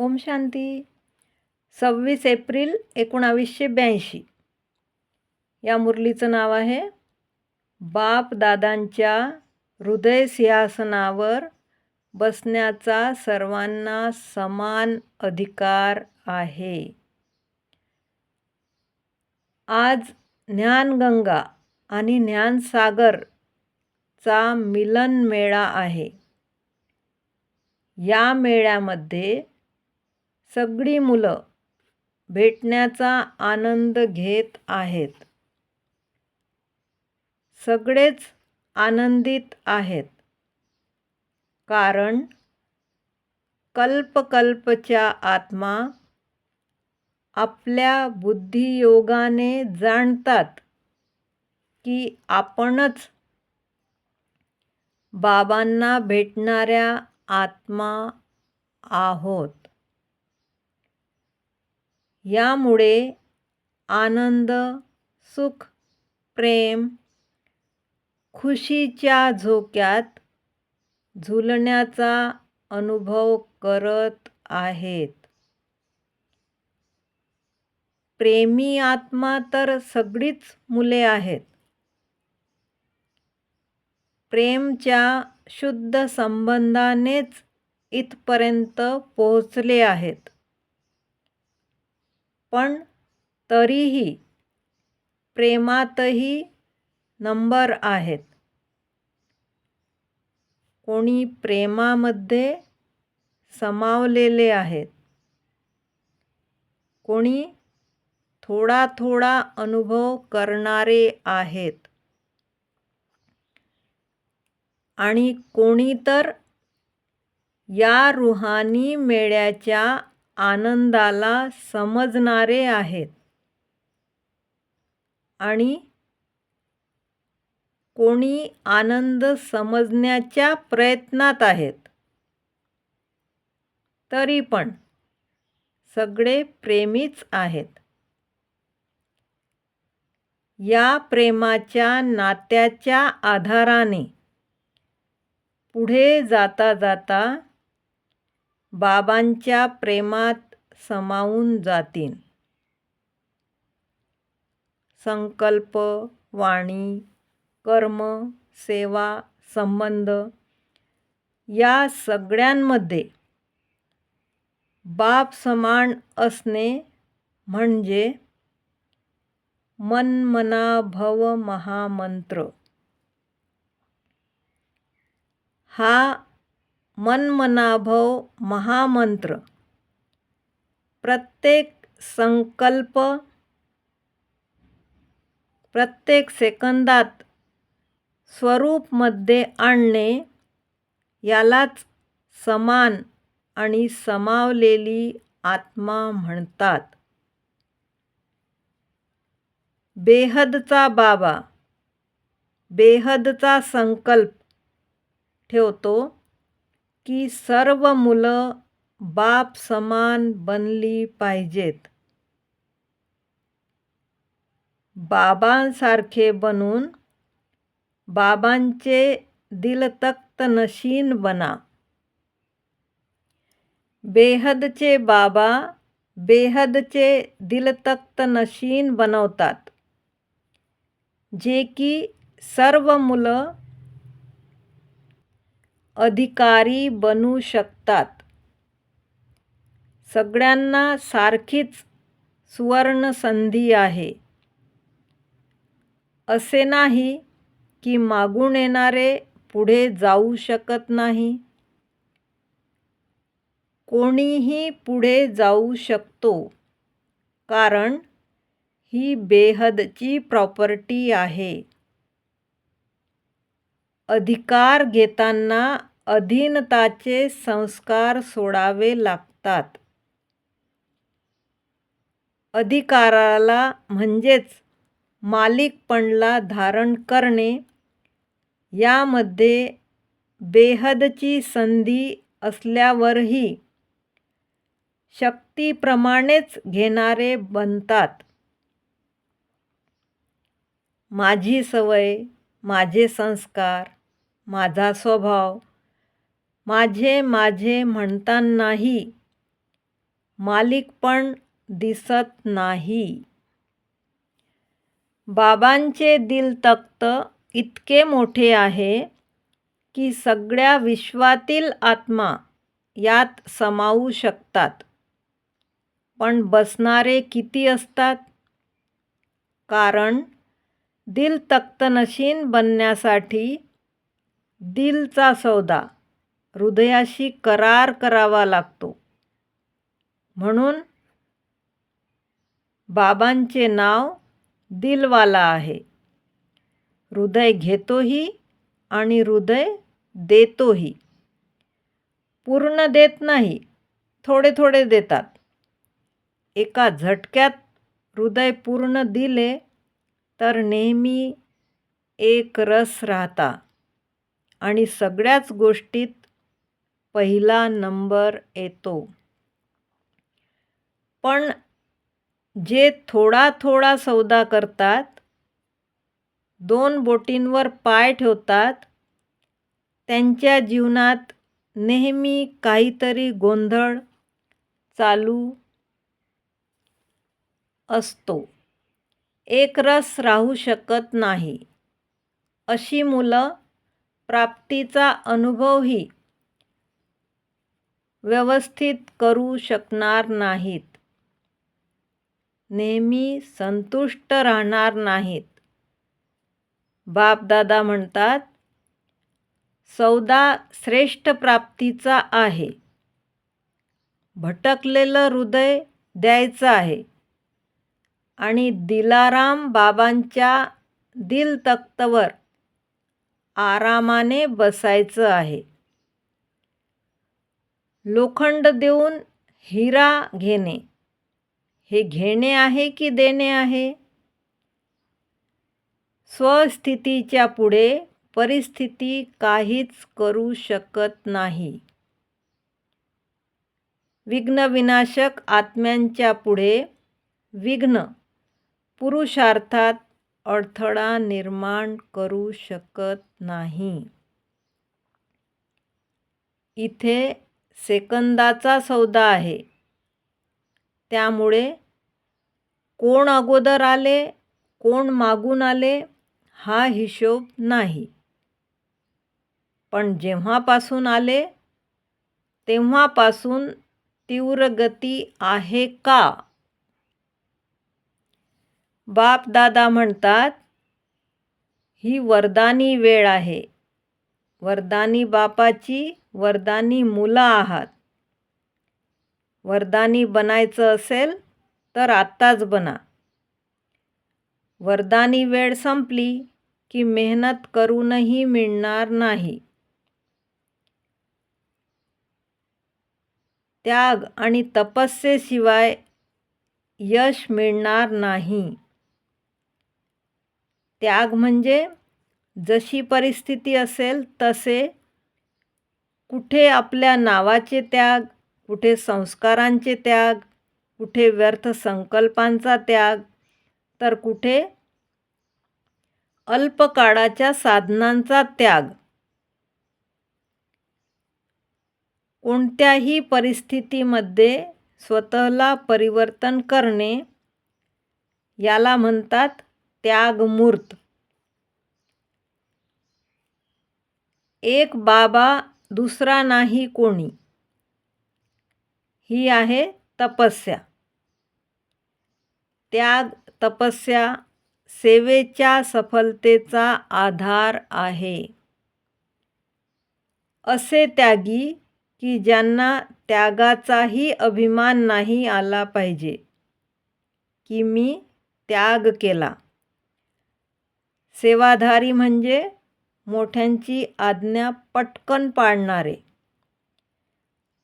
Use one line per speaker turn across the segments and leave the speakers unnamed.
ओम शांती. सव्वीस एप्रिल एकोणावीसशे ब्याऐंशी. या मुरलीचं नाव आहे बाप दादांच्या हृदय सिंहासनावर बसण्याचा सर्वांना समान अधिकार आहे. आज ज्ञानगंगा आणि ज्ञानसागरचा मिलन मेळा आहे. या मेळ्यामध्ये सगळी मुलं भेटण्याचा आनंद घेत आहेत. सगळेच आनंदित आहेत. कारण कल्पकल्पच्या आत्मा आपल्या बुद्धियोगाने जाणतात की आपणच बाबांना भेटणाऱ्या आत्मा आहोत. यामुळे आनंद सुख प्रेम खुशीच्या झोक्यात झुलण्याचा अनुभव करत आहेत. प्रेमी आत्मा तर सगळीच मुले आहेत. प्रेमच्या शुद्ध संबंधानेच इथपर्यंत पोहोचले आहेत. पण तरीही प्रेमातही नंबर आहेत. कोणी प्रेमामध्ये समावलेले आहेत. कोणी थोडा थोडा अनुभव करणारे आहेत. आणि कोणी तर या रुहानी मेळ्याच्या आनंदाला समजणारे आहेत. आणि कोणी आनंद समजण्याच्या प्रयत्नात आहेत. तरी पण सगळे प्रेमीच आहेत. या प्रेमाच्या नात्याच्या आधाराने पुढे जाता जाता बाबांच्या प्रेमात समावून जातील. संकल्प वाणी कर्म सेवा संबंध या सगळ्यांमध्ये बाप समान असणे म्हणजे मनमनाभव महामंत्र. हा मनमनाभव महामंत्र. प्रत्येक संकल्प प्रत्येक सेकंदात स्वरूपमध्ये आणणे यालाच समान आणि समावलेली आत्मा म्हणतात. बेहदचा बाबा बेहदचा संकल्प ठेवतो. की सर्व मुलं बाप समान बनली पाहिजेत. बाबांसारखे बनून बाबांचे दिलतक्त नशीन बना. बेहदचे बाबा बेहदचे दिलतक्त नशीन बनवतात. जे की सर्व मुलं अधिकारी बनू शकतात. सगळ्यांना सारखीच सुवर्ण संधी आहे. असे नाही की मागून येणारे पुढे जाऊ शकत नाही. कोणीही पुढे जाऊ शकतो कारण ही बेहदची प्रॉपर्टी आहे. अधिकार घेताना अधीनताचे संस्कार सोडावे लागतात. अधिकाराला म्हणजेच मालिकपणला धारण करणे यामध्ये बेहदची संधी असल्यावरही शक्तीप्रमाणेच घेणारे बनतात. माझी सवय माझे संस्कार माझा स्वभाव माझे माझे म्हणतानाही मालिकपण दिसत नाही. बाबांचे दिल तख्त इतके मोठे आहे की सगळ्या विश्वातील आत्मा यात समावू शकतात. पण बसणारे किती असतात? कारण दिल तख्तनशीन बनण्यासाठी दिलचा सौदा हृदयाशी करार करावा लागतो. म्हणून बाबांचे नाव दिलवाला आहे. हृदय घेतोही आणि हृदय देतोही. पूर्ण देत नाही थोडे थोडे देतात. एका झटक्यात हृदय पूर्ण दिले तर नेहमी एक रस राहता आणि सगळ्याच गोष्टीत पहिला नंबर येतो. पण जे थोडा थोडा सौदा करतात दोन बोटींवर पाय ठेवतात त्यांच्या जीवनात नेहमी काहीतरी गोंधळ चालू असतो. एकरस राहू शकत नाही. अशी मुलं प्राप्तीचा अनुभवही व्यवस्थित करू शकणार नाहीत. नेहमी संतुष्ट राहणार नाहीत. बापदादा म्हणतात सौदा श्रेष्ठ प्राप्तीचा आहे. भटकलेलं हृदय द्यायचं आहे. आणि दिलाराम बाबांच्या दिल तख्तवर आरामाने बसायचं आहे. लोखंड देऊन हिरा घेणे. हे घेणे आहे की देणे आहे? स्वस्थितीच्या पुढे परिस्थिती काहीच करू शकत नाही. विघ्नविनाशक आत्म्यांच्या पुढे विघ्न पुरुषार्थात अडथळा निर्माण करू शकत नाही. इथे सेकंदाचा सौदा आहे. त्यामुळे कोण अगोदर आले कोण मागून आले हा हिशोब नाही. पण जेव्हापासून आले तेव्हापासून तीव्र गती आहे का? बाप दादा म्हणतात ही वरदानी वेळ आहे. वरदानी बापाची वरदानी मुलं आहात. वरदानी बनायचं असेल तर आत्ताच बना. वरदानी वेळ संपली की मेहनत करूनही मिळणार नाही. त्याग आणि तपस्येशिवाय यश मिळणार नाही. त्याग म्हणजे जशी परिस्थिती असेल तसे कुठे आपल्या नावाचे त्याग कुठे संस्कारांचे त्याग कुठे व्यर्थ संकल्पांचा त्याग तर कुठे अल्पकाळाच्या साधनांचा त्याग. कोणत्याही परिस्थितीमध्ये स्वतःला परिवर्तन करणे याला म्हणतात त्यागमूर्त. एक बाबा दुसरा नाही कोणी. ही आहे तपस्या. त्याग तपस्या सेवेच्या सफलतेचा आधार आहे. असे त्यागी की ज्यांना त्यागाचाही अभिमान नाही आला पाहिजे की मी त्याग केला. सेवाधारी म्हणजे मोठ्यांची आज्ञा पटकन पाळणारे.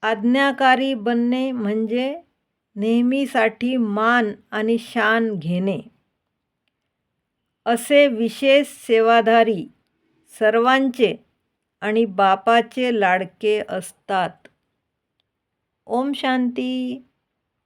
आज्ञाकारी बनणे म्हणजे नेहमीसाठी मान आणि शान घेणे. असे विशेष सेवाधारी सर्वांचे आणि बापाचे लाडके असतात. ओम शांती.